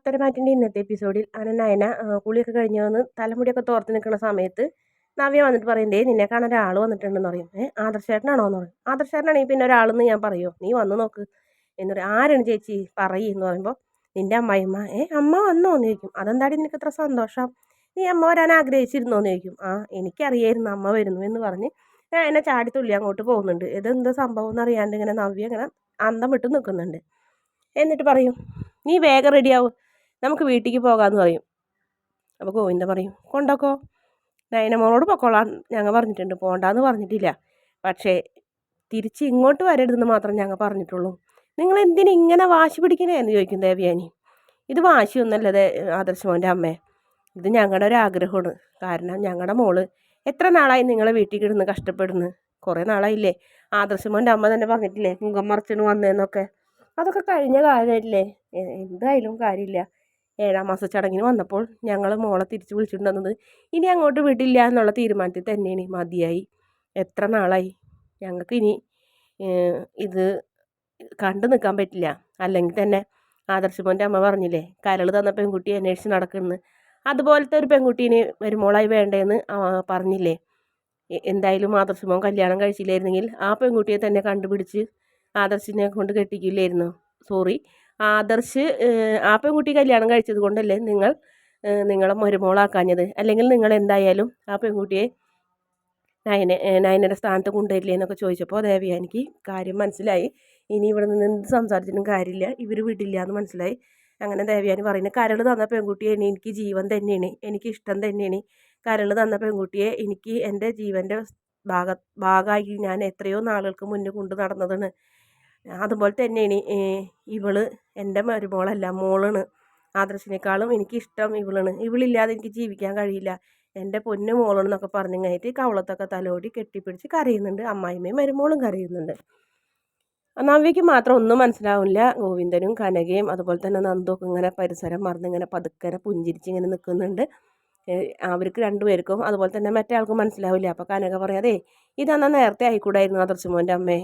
പത്തരമാറ്റിന്റെ ഇന്നത്തെ എപ്പിസോഡിൽ അനനായന കുളിയൊക്കെ കഴിഞ്ഞ് വന്ന് തലമുടിയൊക്കെ തോർത്ത് നിൽക്കുന്ന സമയത്ത് നവ്യ വന്നിട്ട് പറയണ്ടേ നിന്നെ കാണാൻ ഒരാൾ വന്നിട്ടുണ്ടെന്ന് പറയും. ഏഹ് ആദർശേട്ടനാണോ? എന്ന് പറയും. ആദർശേട്ടനാണെങ്കിൽ പിന്നെ ഒരാളെന്ന് ഞാൻ പറയുമോ നീ വന്ന് നോക്ക്. എന്ന് പറയും. ആരാണ് ചേച്ചി? പറയ് എന്ന് പറയുമ്പോൾ നിന്റെ അമ്മായിമ്മ ഏ അമ്മ വന്നോ? എന്ന് ചോദിക്കും. അതെന്താടി നിനക്ക് ഇത്ര സന്തോഷം? നീ അമ്മ വരാൻ ആഗ്രഹിച്ചിരുന്നോ? എന്ന് ചോദിക്കും. ആ എനിക്കറിയായിരുന്നു അമ്മ വരുന്നു എന്ന് പറഞ്ഞ് ഞാൻ എന്നെ ചാടിത്തുള്ളി അങ്ങോട്ട് പോകുന്നുണ്ട്. ഇതെന്ത് സംഭവം? എന്ന് എന്നറിയാണ്ട് ഇങ്ങനെ നവ്യ ഇങ്ങനെ അന്തം വിട്ട് നിൽക്കുന്നുണ്ട്. എന്നിട്ട് പറയും നീ വേഗം റെഡിയാവും നമുക്ക് വീട്ടിലേക്ക് പോകാമെന്ന് പറയും. അപ്പോൾ ഗോവിന്ദ പറയും കൊണ്ടോക്കോ. നയനമോളോട് പൊക്കോളാൻ ഞങ്ങൾ പറഞ്ഞിട്ടുണ്ട് പോകണ്ടെന്ന് പറഞ്ഞിട്ടില്ല. പക്ഷേ തിരിച്ച് ഇങ്ങോട്ട് വരരുതെന്ന് മാത്രം ഞങ്ങൾ പറഞ്ഞിട്ടുള്ളൂ. നിങ്ങൾ എന്തിനു ഇങ്ങനെ വാശി പിടിക്കണേ എന്ന് ചോദിക്കും ദേവയാനി. ഇത് വാശിയൊന്നല്ല ആദർശമോന്റെ അമ്മേ. ഇത് ഞങ്ങളുടെ ഒരു ആഗ്രഹമാണ്. കാരണം ഞങ്ങളുടെ മോൾ എത്ര നാളായി നിങ്ങളെ വീട്ടിൽ കിടന്ന് കഷ്ടപ്പെടുന്നു? കുറേ നാളായില്ലേ? ആദർശമോന്റെ അമ്മ തന്നെ പറഞ്ഞിട്ടില്ലേ മുഖം മറച്ചിന് വന്നതെന്നൊക്കെ അതൊക്കെ കഴിഞ്ഞ കാലമല്ലേ എന്തായാലും കാര്യമില്ല. ഏഴാം മാസ ചടങ്ങിന് വന്നപ്പോൾ ഞങ്ങൾ മോളെ തിരിച്ച് വിളിച്ചിട്ടുണ്ടെന്നത് ഇനി അങ്ങോട്ട് വിടില്ല എന്നുള്ള തീരുമാനത്തിൽ തന്നെയാണ്. മതിയായി. എത്ര നാളായി? ഞങ്ങൾക്ക് ഇനി ഇത് കണ്ടു നിൽക്കാൻ പറ്റില്ല. അല്ലെങ്കിൽ തന്നെ ആദർശമോന്റെ അമ്മ പറഞ്ഞില്ലേ കരൾ തന്ന പെൺകുട്ടി അന്വേഷിച്ച് നടക്കുന്നു അതുപോലത്തെ ഒരു പെൺകുട്ടീനെ വരുമോളായി വേണ്ടതെന്ന് പറഞ്ഞില്ലേ. എന്തായാലും ആദർശമോൻ കല്യാണം കഴിച്ചില്ലായിരുന്നെങ്കിൽ ആ പെൺകുട്ടിയെ തന്നെ കണ്ടുപിടിച്ച് ആദർശിനെ കൊണ്ട് കെട്ടിക്കില്ലായിരുന്നു? സോറി ആദർശ് ആ പെൺകുട്ടി കല്യാണം കഴിച്ചത് കൊണ്ടല്ലേ നിങ്ങൾ നിങ്ങളെ മരുമോളാക്കാഞ്ഞത്? അല്ലെങ്കിൽ നിങ്ങൾ എന്തായാലും ആ പെൺകുട്ടിയെ നയന നയനയുടെ സ്ഥാനത്ത് കൊണ്ടുവരില്ലേ എന്നൊക്കെ ചോദിച്ചപ്പോൾ ദേവിയ എനിക്ക് കാര്യം മനസ്സിലായി. ഇനി ഇവിടെ നിന്ന് എന്ത് സംസാരിച്ചിട്ടും കാര്യമില്ല. ഇവർ വിടില്ല എന്ന് മനസ്സിലായി. അങ്ങനെ ദേവിയാനി പറയുന്നത് കരൾ തന്ന പെൺകുട്ടിയെ എനിക്ക് ജീവൻ തന്നെയാണ്. എനിക്ക് ഇഷ്ടം തന്നെയാണ്. കരൾ തന്ന പെൺകുട്ടിയെ എനിക്ക് എന്റെ ജീവന്റെ ഭാഗ ഭാഗമായി ഞാൻ എത്രയോ നാളുകൾക്ക് മുന്നേ കൊണ്ട് നടന്നതാണ്. അതുപോലെ തന്നെയാണ് ഇവൾ എന്റെ മരുമോളല്ല മോളാണ്. ആദർശിനേക്കാളും എനിക്കിഷ്ടം ഇവളാണ്. ഇവളില്ലാതെ എനിക്ക് ജീവിക്കാൻ കഴിയില്ല. എന്റെ പൊന്നു മോളാണെന്നൊക്കെ കഴിഞ്ഞിട്ട് കവളത്തൊക്കെ തലോടി കെട്ടിപ്പിടിച്ച് കരയുന്നുണ്ട്. അമ്മായിമ്മയും മരുമോളും കരയുന്നുണ്ട്. നവ്യയ്ക്ക് മാത്രം ഒന്നും മനസ്സിലാവില്ല. ഗോവിന്ദനും കനകയും അതുപോലെ തന്നെ നന്ദൊക്കെ ഇങ്ങനെ പരിസരം മറന്ന് ഇങ്ങനെ പതുക്കനെ പുഞ്ചിരിച്ച് ഇങ്ങനെ നിൽക്കുന്നുണ്ട്. അവർക്ക് രണ്ടുപേർക്കും അതുപോലെ തന്നെ മറ്റേ ആൾക്കും മനസ്സിലാവില്ല. അപ്പോൾ കനക പറയാതെ ഇതന്നാ നേരത്തെ ആയിക്കൂടായിരുന്നു ആദർശമോന്റെ അമ്മേ?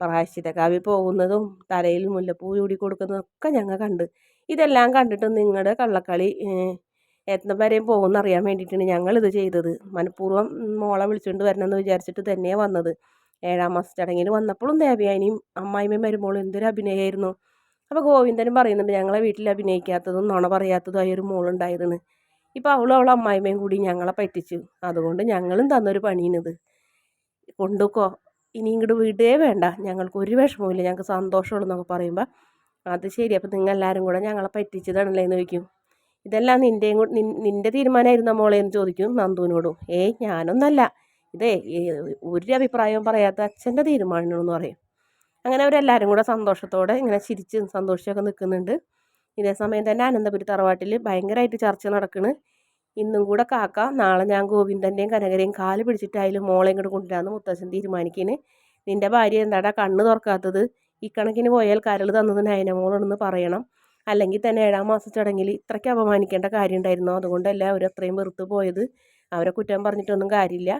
പ്രായശ്ചിത്തക്കാവി പോകുന്നതും തലയിൽ മുല്ലപ്പൂ ചൂടി കൊടുക്കുന്നതും ഒക്കെ ഞങ്ങൾ കണ്ട്. ഇതെല്ലാം കണ്ടിട്ട് നിങ്ങളുടെ കള്ളക്കളി എത്ര വരെയും പോകുമെന്ന് അറിയാൻ വേണ്ടിയിട്ടാണ് ഞങ്ങളിത് ചെയ്തത്. മനഃപൂർവം മോളെ വിളിച്ചുകൊണ്ട് വരണമെന്ന് വിചാരിച്ചിട്ട് തന്നെയാണ് വന്നത്. ഏഴാം മാസ ചടങ്ങിൽ വന്നപ്പോഴും ദേവയാനിയും അമ്മായിമ്മയും വരുമ്പോഴും എന്തൊരു അഭിനയമായിരുന്നു അപ്പോൾ ഗോവിന്ദനും പറയുന്നുണ്ട് ഞങ്ങളെ വീട്ടിൽ അഭിനയിക്കാത്തതും നുണ പറയാത്തതും ആയൊരു മോളുണ്ടായതെന്ന് ഇപ്പോൾ അവളും അവളെ അമ്മായിമ്മയും കൂടി ഞങ്ങളെ പറ്റിച്ചു. അതുകൊണ്ട് ഞങ്ങളും തന്നൊരു പണിയാണിത്. കൊണ്ടുക്കോ. ഇനി ഇങ്ങോട്ട് വീടേ വേണ്ട. ഞങ്ങൾക്ക് ഒരു വിഷമവുമില്ല. ഞങ്ങൾക്ക് സന്തോഷമുള്ളൂ എന്നൊക്കെ പറയുമ്പോൾ അത് ശരി. അപ്പോൾ നിങ്ങൾ എല്ലാവരും കൂടെ ഞങ്ങളെ പറ്റിച്ചതാണല്ലേ? എന്ന് ചോദിക്കും. ഇതെല്ലാം നിന്റെയും നിന്റെ തീരുമാനമായിരുന്നു മോളെ? എന്ന് ചോദിക്കും നന്ദുവിനോടും. ഏയ് ഞാനൊന്നല്ല. ഇതേ ഒരു അഭിപ്രായവും പറയാത്ത അച്ഛന്റെ തീരുമാനമാണെന്ന് പറയും. അങ്ങനെ അവരെല്ലാവരും കൂടെ സന്തോഷത്തോടെ ഇങ്ങനെ ചിരിച്ച് സന്തോഷിച്ചൊക്കെ നിൽക്കുന്നുണ്ട്. ഇതേ സമയം തന്നെ അനന്തപുരി തറവാട്ടിൽ ഭയങ്കരമായിട്ട് ചർച്ച നടക്കുന്നു ഇന്നും കൂടെ കാക്ക. നാളെ ഞാൻ ഗോവിന്ദന്റെയും കനകരെയും കാൽ പിടിച്ചിട്ടായാലും മോളെ ഇങ്ങോട്ട് കൊണ്ടുവരാമെന്ന് മുത്തശ്ശൻ തീരുമാനിക്കുന്നു നിന്റെ ഭാര്യ എന്താടാ കണ്ണ് തുറക്കാത്തത്? ഈ ഇക്കണക്കിന് പോയാൽ കരൾ തന്നത് നയനമോളാണെന്ന് പറയണം. അല്ലെങ്കിൽ തന്നെ ഏഴാം മാസ ചടങ്ങിൽ ഇത്രയ്ക്ക് അപമാനിക്കേണ്ട കാര്യം ഉണ്ടായിരുന്നോ അതുകൊണ്ടല്ല അവർ അത്രയും വെറുത്ത് പോയത്. അവരെ കുറ്റം പറഞ്ഞിട്ടൊന്നും കാര്യമില്ല.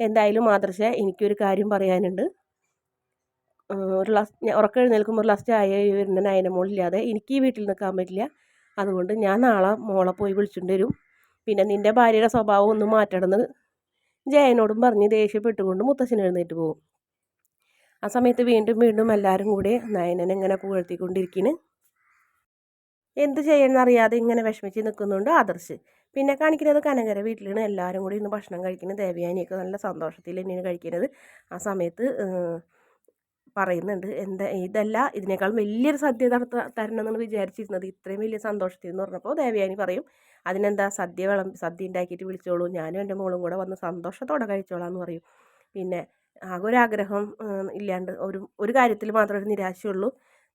എന്തായാലും മാതൃശ എനിക്കൊരു കാര്യം പറയാനുണ്ട്. ഒരു ലാസ് ഉറക്കം എഴുന്നേൽക്കുമ്പോൾ ഒരു ലാസ്റ്റ് ആയ വരുന്ന നയനമോളില്ലാതെ എനിക്ക് ഈ വീട്ടിൽ നിൽക്കാൻ പറ്റില്ല. അതുകൊണ്ട് ഞാൻ നാളെ മോളെ പോയി വിളിച്ചിട്ട് വരും. പിന്നെ നിന്റെ ഭാര്യയുടെ സ്വഭാവം ഒന്നും മാറ്റണമെന്ന് ജയനോടും പറഞ്ഞ് ദേഷ്യപ്പെട്ടുകൊണ്ട് മുത്തശ്ശൻ എഴുന്നേറ്റ് പോകും. ആ സമയത്ത് വീണ്ടും വീണ്ടും എല്ലാവരും കൂടെ നയനനെ ഇങ്ങനെ പുകഴ്ത്തിക്കൊണ്ടിരിക്കുന്നു എന്ത് ചെയ്യണമെന്നറിയാതെ ഇങ്ങനെ വിഷമിച്ച് നിൽക്കുന്നുണ്ട് ആദർശ്. പിന്നെ കാണിക്കുന്നത് കനകര വീട്ടിലാണ്. എല്ലാവരും കൂടി ഇന്ന് ഭക്ഷണം കഴിക്കുന്നത് ദേവയാനിയൊക്കെ നല്ല സന്തോഷത്തിൽ തന്നെയാണ് കഴിക്കുന്നത് ആ സമയത്ത് പറയുന്നുണ്ട്. എന്താ ഇതല്ല ഇതിനേക്കാൾ വലിയൊരു സദ്യ തരണം എന്നാണ് വിചാരിച്ചിരുന്നത്. ഇത്രയും വലിയ സന്തോഷത്തിൽ എന്ന് പറഞ്ഞപ്പോൾ ദേവയാനി പറയും അതിനെന്താ സദ്യ വിളം സദ്യ ഉണ്ടാക്കിയിട്ട് വിളിച്ചോളൂ. ഞാനും എന്റെ മോളും കൂടെ വന്ന് സന്തോഷത്തോടെ കഴിച്ചോളാം എന്ന് പറയും. പിന്നെ ആകെ ഒരു ആഗ്രഹം ഇല്ലാണ്ട് ഒരു ഒരു കാര്യത്തിൽ മാത്രമേ ഒരു നിരാശയുള്ളൂ.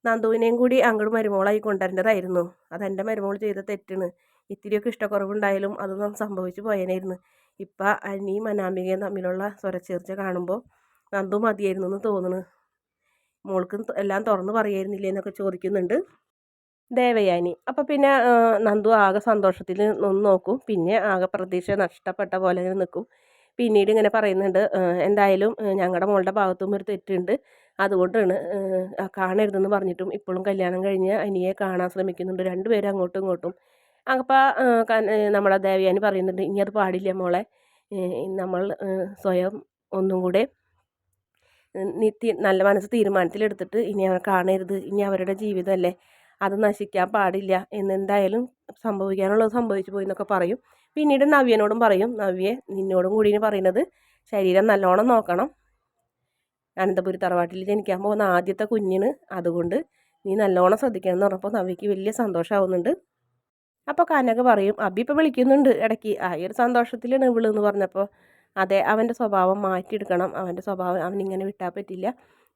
നന്ദുവിനെയും കൂടി അങ്ങോട്ട് മരുമോളായി കൊണ്ടുവരേണ്ടതായിരുന്നു. അതെന്റെ മരുമോൾ ചെയ്ത തെറ്റാണ്. ഇത്തിരിയൊക്കെ ഇഷ്ടക്കുറവുണ്ടായാലും അതൊന്നും സംഭവിച്ചു പോയനായിരുന്നു. ഇപ്പം അനിയും അനാമികയും തമ്മിലുള്ള സ്വരച്ചേർച്ച കാണുമ്പോൾ നന്ദു മതിയായിരുന്നു എന്ന് തോന്നുന്നു. മോൾക്ക് എല്ലാം തുറന്നു പറയായിരുന്നില്ലേ എന്നൊക്കെ ചോദിക്കുന്നുണ്ട്. ദേവയാനി. അപ്പോൾ പിന്നെ നന്ദു ആകെ സന്തോഷത്തിൽ ഒന്ന് നോക്കും. പിന്നെ ആകെ പ്രതീക്ഷ നഷ്ടപ്പെട്ട പോലെ നിൽക്കും പിന്നീട് ഇങ്ങനെ പറയുന്നുണ്ട് എന്തായാലും ഞങ്ങളുടെ മോളുടെ ഭാഗത്തും ഒരു തെറ്റുണ്ട്. അതുകൊണ്ടാണ് കാണരുതെന്ന് പറഞ്ഞിട്ടും ഇപ്പോഴും കല്യാണം കഴിഞ്ഞ് അനിയെ കാണാൻ ശ്രമിക്കുന്നുണ്ട്. രണ്ടുപേരും അങ്ങോട്ടും ഇങ്ങോട്ടും. അപ്പോൾ നമ്മളെ ദേവയാനി പറയുന്നുണ്ട് ഇനി അത് പാടില്ല മോളെ. നമ്മൾ സ്വയം ഒന്നും കൂടെ നല്ല മനസ്സ് തീരുമാനത്തിലെടുത്തിട്ട് ഇനി അവരെ കാണരുത്. ഇനി അവരുടെ ജീവിതമല്ലേ അത് നശിക്കാൻ പാടില്ല. എന്നെന്തായാലും സംഭവിക്കാനുള്ളത് സംഭവിച്ചു പോയി എന്നൊക്കെ പറയും. പിന്നീട് നവ്യനോടും പറയും. നവ്യെ നിന്നോടും കൂടി പറയുന്നത് ശരീരം നല്ലോണം നോക്കണം. അനന്തപുരി തറവാട്ടിൽ ജനിക്കാൻ പോകുന്ന ആദ്യത്തെ കുഞ്ഞിന് അതുകൊണ്ട് നീ നല്ലോണം ശ്രദ്ധിക്കണം എന്ന് പറഞ്ഞപ്പോൾ നവ്യക്ക് വലിയ സന്തോഷമാവുന്നുണ്ട്. അപ്പോൾ കനക പറയും അബി ഇപ്പോൾ വിളിക്കുന്നുണ്ട്. ഇടയ്ക്ക്. ആ ഒരു സന്തോഷത്തിലാണ് ഇവൾ എന്ന് പറഞ്ഞപ്പോൾ അതെ അവന്റെ സ്വഭാവം മാറ്റിയെടുക്കണം. അവന്റെ സ്വഭാവം അവനിങ്ങനെ വിട്ടാൽ പറ്റില്ല.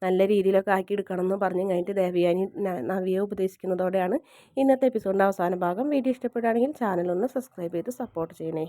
നല്ല രീതിയിലൊക്കെ ആക്കി എടുക്കണം എന്ന് പറഞ്ഞ് കഴിഞ്ഞിട്ട് ദേവയാനി നവിയെ ഉപദേശിക്കുന്നതോടെയാണ് ഇന്നത്തെ എപ്പിസോഡിന്റെ അവസാന ഭാഗം. വീഡിയോ ഇഷ്ടപ്പെടുകയാണെങ്കിൽ ചാനലൊന്ന് സബ്സ്ക്രൈബ് ചെയ്ത് സപ്പോർട്ട് ചെയ്യണേ.